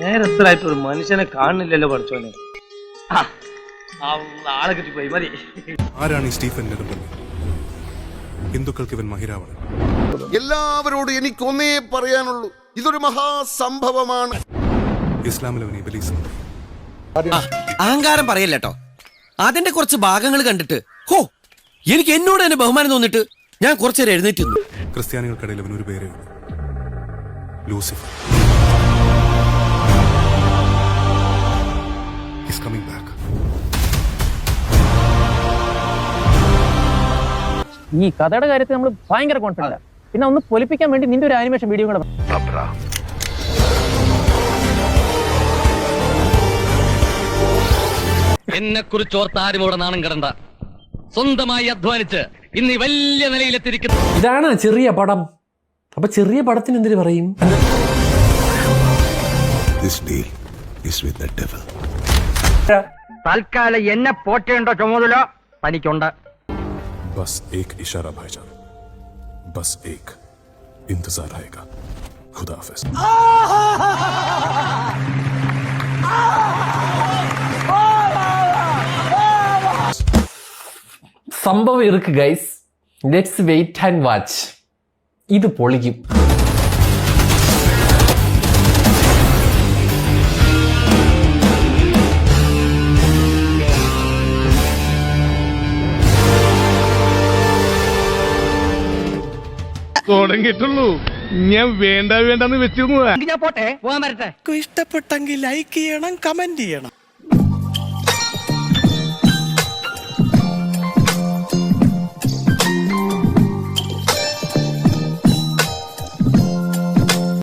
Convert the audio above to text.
നേരത്തിലായിട്ട് ഒരു മനുഷ്യനെ കാണുന്നില്ലല്ലോ പഠിച്ചോനെ ആളെ കിട്ടിപ്പോയി മതി. ആരാണ് ഈ സ്റ്റീഫൻ നെടുമ്പള്ളി ഹിന്ദുക്കൾക്ക് ഇവൻ മഹിരാവണൻ എല്ലാവരോടും എനിക്കൊന്നേ പറയാനുള്ളൂ ഇതൊരു മഹാസംഭവമാണ്. അഹങ്കാരം പറയല്ലേട്ടോ? അതിന്റെ കുറച്ച് ഭാഗങ്ങൾ കണ്ടിട്ട് ഹോ എനിക്ക് എന്നോട് തന്നെ ബഹുമാനം തോന്നിട്ട് ഞാൻ കുറച്ചേരം എഴുന്നേറ്റ് ക്രിസ്ത്യാനികൾക്കിടയിൽ അവൻ ഒരു പേരേ ഉള്ളൂ ലൂസിഫർ. ബാക്ക് ഈ കഥയുടെ കാര്യത്തിൽ നമ്മൾ ഭയങ്കര കോൺഫിഡന്റ് പിന്നെ ഒന്ന് പൊലിപ്പിക്കാൻ വേണ്ടി നിന്റെ ഒരു ആനിമേഷൻ വീഡിയോ കൂടെ എന്നെ കുറിച്ച് ഓർത്ത് ആരും ഇവിടെ നാണം കിടണ്ട. സ്വന്തമായി അധ്വാനിച്ച് ഇന്ന് വലിയ നിലയിലെത്തിരിക്കുന്നു ഇതാണ് ചെറിയ പടം. അപ്പൊ ചെറിയ പടത്തിന് എന്തിനു പറയും? This deal is with the devil. തൽക്കാലം എന്നെ പോറ്റേണ്ട ചുമതല പനിക്കുണ്ട് ബസ് ഏക് ഇഷാര ഭായിജാൻ. ബസ് ഏക് इंतजार रहेगा खुदा സംഭവം ഇറുക്ക് guys let's wait and watch ഇത് പൊളിക്കും. തുടങ്ങിയിട്ടുള്ളൂ ഞാൻ വേണ്ട വേണ്ടെന്ന് വെച്ചിരുന്നു ഞാൻ പോട്ടെ? പോകാൻ വരട്ടെ. ഇഷ്ടപ്പെട്ടെങ്കിൽ ലൈക്ക് ചെയ്യണം കമന്റ് ചെയ്യണം.